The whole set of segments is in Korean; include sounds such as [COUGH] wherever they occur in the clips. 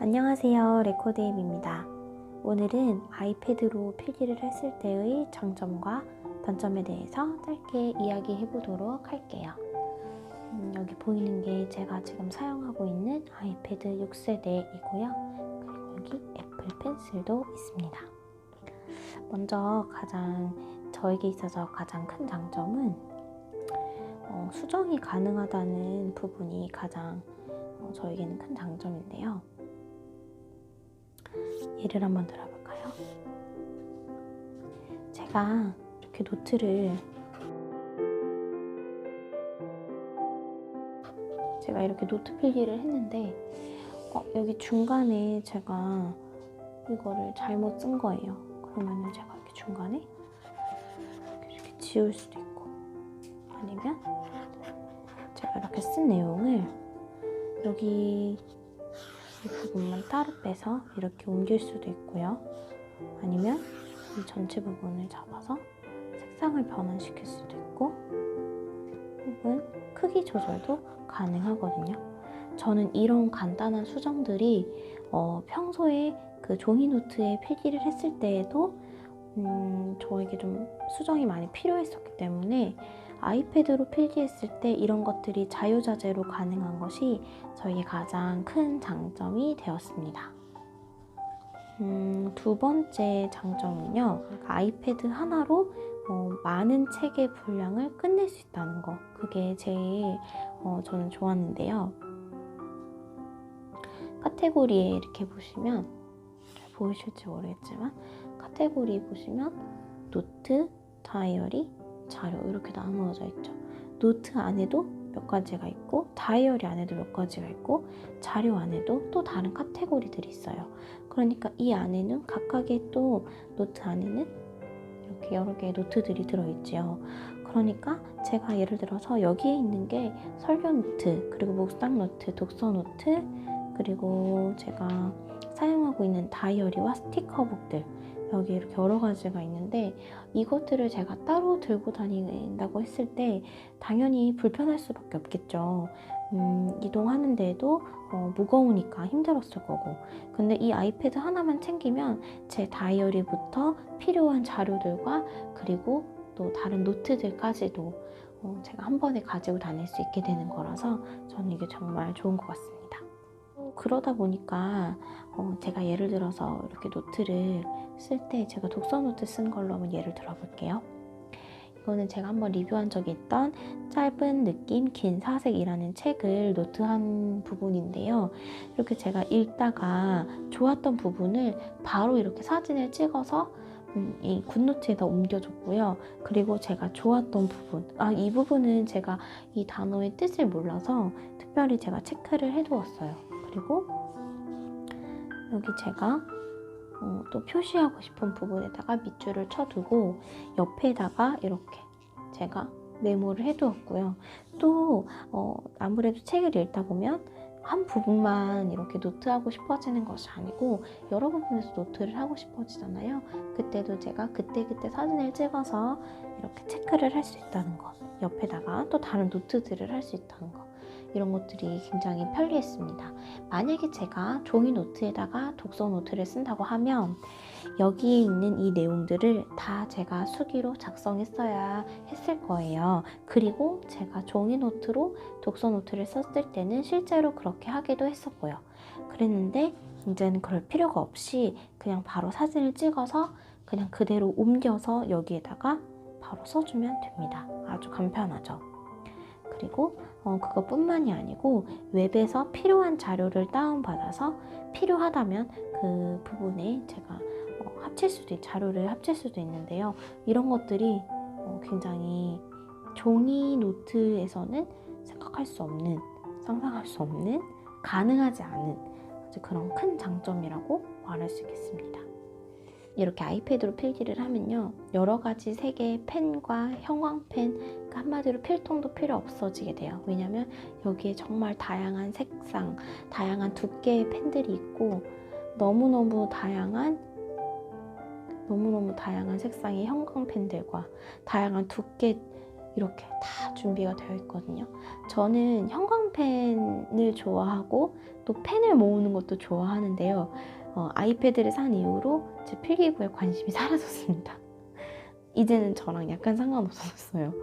안녕하세요. 레코드앱입니다. 오늘은 아이패드로 필기를 했을 때의 장점과 단점에 대해서 짧게 이야기해 보도록 할게요. 음, 여기 보이는 게 제가 지금 사용하고 있는 아이패드 6세대이고요. 그리고 여기 애플 펜슬도 있습니다. 먼저 가장 저에게 있어서 가장 큰 장점은 어, 수정이 가능하다는 부분이 가장 어, 저에게는 큰 장점인데요. 예를 한번 들어볼까요? 제가 이렇게 노트를 제가 이렇게 노트 필기를 했는데 어, 여기 중간에 제가 이거를 잘못 쓴 거예요. 그러면은 제가 이렇게 중간에 이렇게 지울 수도 있고 아니면 제가 이렇게 쓴 내용을 여기 이 부분만 따로 빼서 이렇게 옮길 수도 있고요. 아니면 이 전체 부분을 잡아서 색상을 변환시킬 수도 있고 혹은 크기 조절도 가능하거든요. 저는 이런 간단한 수정들이 어, 평소에 그 종이 노트에 필기를 했을 때에도 음, 저에게 좀 수정이 많이 필요했었기 때문에 아이패드로 필기했을 때 이런 것들이 자유자재로 가능한 것이 저에게 가장 큰 장점이 되었습니다. 음, 두 번째 장점은요, 아이패드 하나로 어, 많은 책의 분량을 끝낼 수 있다는 거. 그게 제일 어, 저는 좋았는데요. 카테고리에 이렇게 보시면 잘 보이실지 모르겠지만 카테고리 보시면 노트, 다이어리, 자료 이렇게 나누어져 있죠. 노트 안에도 몇 가지가 있고 다이어리 안에도 몇 가지가 있고 자료 안에도 또 다른 카테고리들이 있어요. 그러니까 이 안에는 각각의 또 노트 안에는 이렇게 여러 개의 노트들이 들어있지요. 그러니까 제가 예를 들어서 여기에 있는 게 설교 노트, 그리고 묵상 노트, 독서 노트, 그리고 제가 사용하고 있는 다이어리와 스티커북들 여기 이렇게 여러 가지가 있는데 이것들을 제가 따로 들고 다닌다고 했을 때 당연히 불편할 수밖에 없겠죠. 음, 이동하는데도 어, 무거우니까 힘들었을 거고 근데 이 아이패드 하나만 챙기면 제 다이어리부터 필요한 자료들과 그리고 또 다른 노트들까지도 어, 제가 한 번에 가지고 다닐 수 있게 되는 거라서 저는 이게 정말 좋은 것 같습니다. 그러다 보니까 어, 제가 예를 들어서 이렇게 노트를 쓸 때 제가 독서 노트 쓴 걸로 한번 예를 들어 볼게요. 이거는 제가 한번 리뷰한 적이 있던 짧은 느낌 긴 사색이라는 책을 노트한 부분인데요. 이렇게 제가 읽다가 좋았던 부분을 바로 이렇게 사진을 찍어서 음, 이 굿노트에다 옮겨줬고요. 그리고 제가 좋았던 부분, 아, 이 부분은 제가 이 단어의 뜻을 몰라서 특별히 제가 체크를 해두었어요. 그리고 여기 제가 어, 또 표시하고 싶은 부분에다가 밑줄을 쳐두고 옆에다가 이렇게 제가 메모를 해두었고요. 또 어, 아무래도 책을 읽다 보면 한 부분만 이렇게 노트하고 싶어지는 것이 아니고 여러 부분에서 노트를 하고 싶어지잖아요. 그때도 제가 그때그때 사진을 찍어서 이렇게 체크를 할 수 있다는 것 옆에다가 또 다른 노트들을 할 수 있다는 것 이런 것들이 굉장히 편리했습니다. 만약에 제가 종이 노트에다가 독서 노트를 쓴다고 하면 여기에 있는 이 내용들을 다 제가 수기로 작성했어야 했을 거예요. 그리고 제가 종이 노트로 독서 노트를 썼을 때는 실제로 그렇게 하기도 했었고요. 그랬는데 이제는 그럴 필요가 없이 그냥 바로 사진을 찍어서 그냥 그대로 옮겨서 여기에다가 바로 써주면 됩니다. 아주 간편하죠. 그리고 어, 그것뿐만이 아니고 웹에서 필요한 자료를 다운받아서 필요하다면 그 부분에 제가 어, 합칠 수도 있, 자료를 합칠 수도 있는데요. 이런 것들이 어, 굉장히 종이 노트에서는 생각할 수 없는, 상상할 수 없는, 가능하지 않은 그런 큰 장점이라고 말할 수 있겠습니다. 이렇게 아이패드로 필기를 하면요. 여러 가지 색의 펜과 형광펜, 그러니까 한마디로 필통도 필요 없어지게 돼요. 왜냐면 여기에 정말 다양한 색상, 다양한 두께의 펜들이 있고 너무너무 다양한 너무너무 다양한 색상의 형광펜들과 다양한 두께 이렇게 다 준비가 되어 있거든요. 저는 형광펜을 좋아하고 또 펜을 모으는 것도 좋아하는데요. 어, 아이패드를 산 이후로 제 필기구에 관심이 [LAUGHS] 사라졌습니다. 이제는 저랑 약간 상관없어졌어요.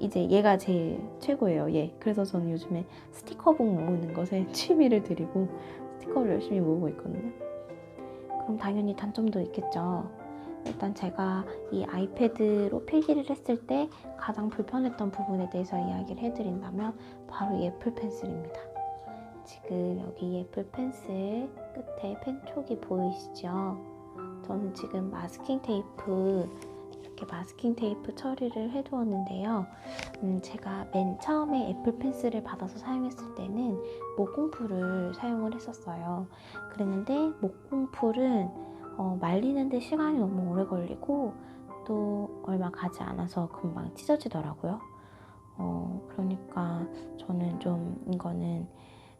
이제 얘가 제일 최고예요. 얘. 그래서 저는 요즘에 스티커북 모으는 것에 [LAUGHS] 취미를 들이고 스티커를 열심히 모으고 있거든요. 그럼 당연히 단점도 있겠죠. 일단 제가 이 아이패드로 필기를 했을 때 가장 불편했던 부분에 대해서 이야기를 해드린다면 바로 이 애플 펜슬입니다. 지금 여기 이 애플 펜슬 끝에 펜촉이 보이시죠? 저는 지금 마스킹 테이프 이렇게 마스킹 테이프 처리를 해두었는데요. 음, 제가 맨 처음에 애플 펜슬을 받아서 사용했을 때는 목공풀을 사용을 했었어요. 그랬는데 목공풀은 어, 말리는데 시간이 너무 오래 걸리고 또 얼마 가지 않아서 금방 찢어지더라고요. 어, 그러니까 저는 좀 이거는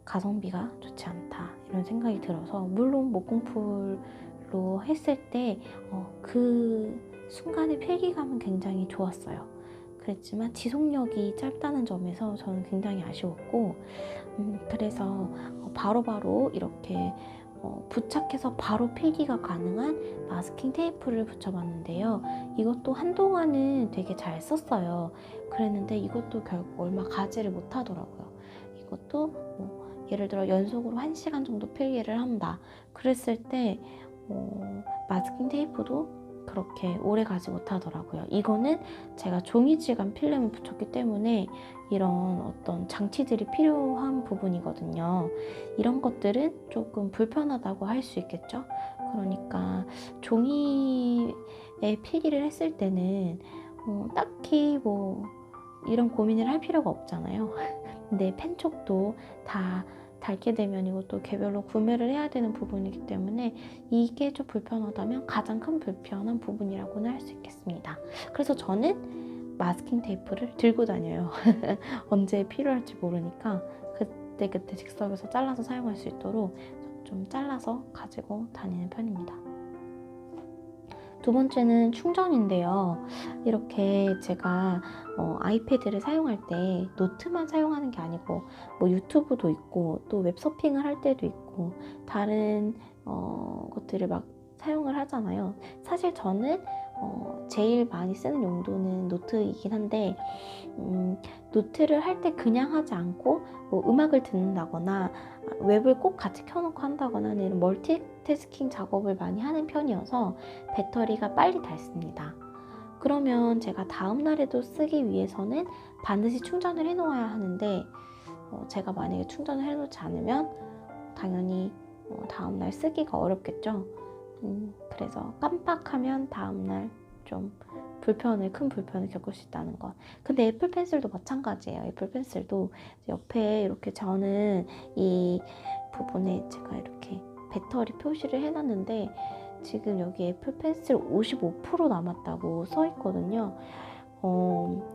가성비가 좋지 않다 이런 생각이 들어서 물론 목공풀로 했을 때 어, 그 순간의 필기감은 굉장히 좋았어요. 그랬지만 지속력이 짧다는 점에서 저는 굉장히 아쉬웠고 음, 그래서 바로 바로 이렇게 어, 부착해서 바로 필기가 가능한 마스킹 테이프를 붙여봤는데요. 이것도 한동안은 되게 잘 썼어요. 그랬는데 이것도 결국 얼마 가지를 못하더라고요. 이것도 뭐 예를 들어 연속으로 1시간 정도 필기를 한다. 그랬을 때 어, 마스킹 테이프도 그렇게 오래 가지 못하더라고요. 이거는 제가 종이 질감 필름을 붙였기 때문에 이런 어떤 장치들이 필요한 부분이거든요. 이런 것들은 조금 불편하다고 할 수 있겠죠. 그러니까 종이에 필기를 했을 때는 어, 딱히 뭐 이런 고민을 할 필요가 없잖아요. [LAUGHS] 근데 펜촉도 다 닳게 되면 이것도 개별로 구매를 해야 되는 부분이기 때문에 이게 좀 불편하다면 가장 큰 불편한 부분이라고는 할 수 있겠습니다. 그래서 저는 마스킹 테이프를 들고 다녀요. [LAUGHS] 언제 필요할지 모르니까 그때그때 즉석에서 잘라서 사용할 수 있도록 좀 잘라서 가지고 다니는 편입니다. 두 번째는 충전인데요. 이렇게 제가 어, 아이패드를 사용할 때 노트만 사용하는 게 아니고 뭐 유튜브도 있고 또 웹서핑을 할 때도 있고 다른 어, 것들을 막 사용을 하잖아요. 사실 저는 어, 제일 많이 쓰는 용도는 노트이긴 한데 음, 노트를 할 때 그냥 하지 않고 뭐 음악을 듣는다거나 웹을 꼭 같이 켜놓고 한다거나 이런 멀티태스킹 작업을 많이 하는 편이어서 배터리가 빨리 닳습니다. 그러면 제가 다음 날에도 쓰기 위해서는 반드시 충전을 해놓아야 하는데 어, 제가 만약에 충전을 해놓지 않으면 당연히 어, 다음 날 쓰기가 어렵겠죠. 음, 그래서 깜빡하면 다음날 좀 불편을 큰 불편을 겪을 수 있다는 것. 근데 애플 펜슬도 마찬가지예요. 애플 펜슬도 옆에 이렇게 저는 이 부분에 제가 이렇게 배터리 표시를 해놨는데 지금 여기 애플 펜슬 55% 남았다고 써 있거든요. 어,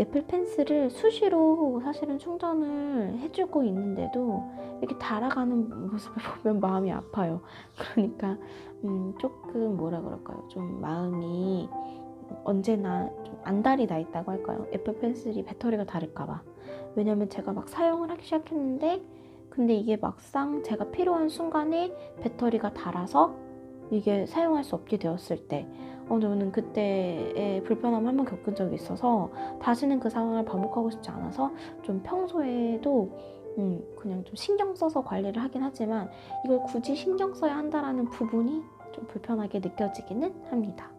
애플 펜슬을 수시로 사실은 충전을 해주고 있는데도 이렇게 달아가는 모습을 [LAUGHS] 보면 마음이 아파요. 그러니까 음, 조금 뭐라 그럴까요? 좀 마음이 언제나 좀 안달이 나 있다고 할까요? 애플 펜슬이 배터리가 다를까봐. 왜냐면 제가 막 사용을 하기 시작했는데 근데 이게 막상 제가 필요한 순간에 배터리가 닳아서 이게 사용할 수 없게 되었을 때 어, 저는 그때의 불편함 을 한번 겪은 적이 있어서 다시는 그 상황을 반복하고 싶지 않아서 좀 평소에도 음, 그냥 좀 신경 써서 관리를 하긴 하지만 이걸 굳이 신경 써야 한다라는 부분이 좀 불편하게 느껴지기는 합니다.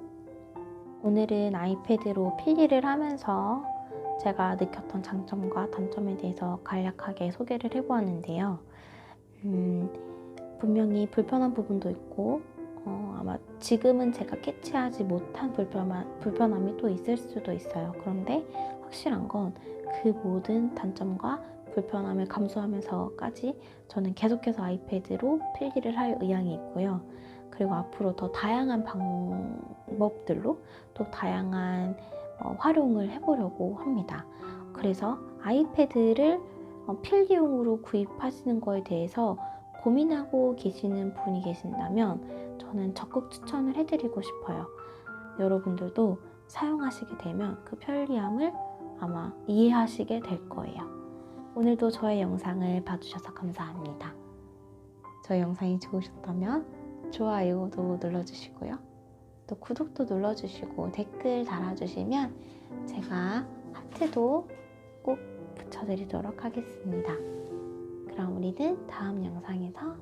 오늘은 아이패드로 필기를 하면서 제가 느꼈던 장점과 단점에 대해서 간략하게 소개를 해보았는데요. 음, 분명히 불편한 부분도 있고 어, 아마 지금은 제가 캐치하지 못한 불편함, 불편함이 또 있을 수도 있어요. 그런데 확실한 건 그 모든 단점과 불편함을 감수하면서까지 저는 계속해서 아이패드로 필기를 할 의향이 있고요. 그리고 앞으로 더 다양한 방법들로 또 다양한 어, 활용을 해보려고 합니다. 그래서 아이패드를 어, 필기용으로 구입하시는 거에 대해서 고민하고 계시는 분이 계신다면 저는 적극 추천을 해드리고 싶어요. 여러분들도 사용하시게 되면 그 편리함을 아마 이해하시게 될 거예요. 오늘도 저의 영상을 봐주셔서 감사합니다. 저의 영상이 좋으셨다면 좋아요도 눌러주시고요. 또 구독도 눌러주시고 댓글 달아주시면 제가 하트도 꼭 붙여드리도록 하겠습니다. 그럼 우리는 다음 영상에서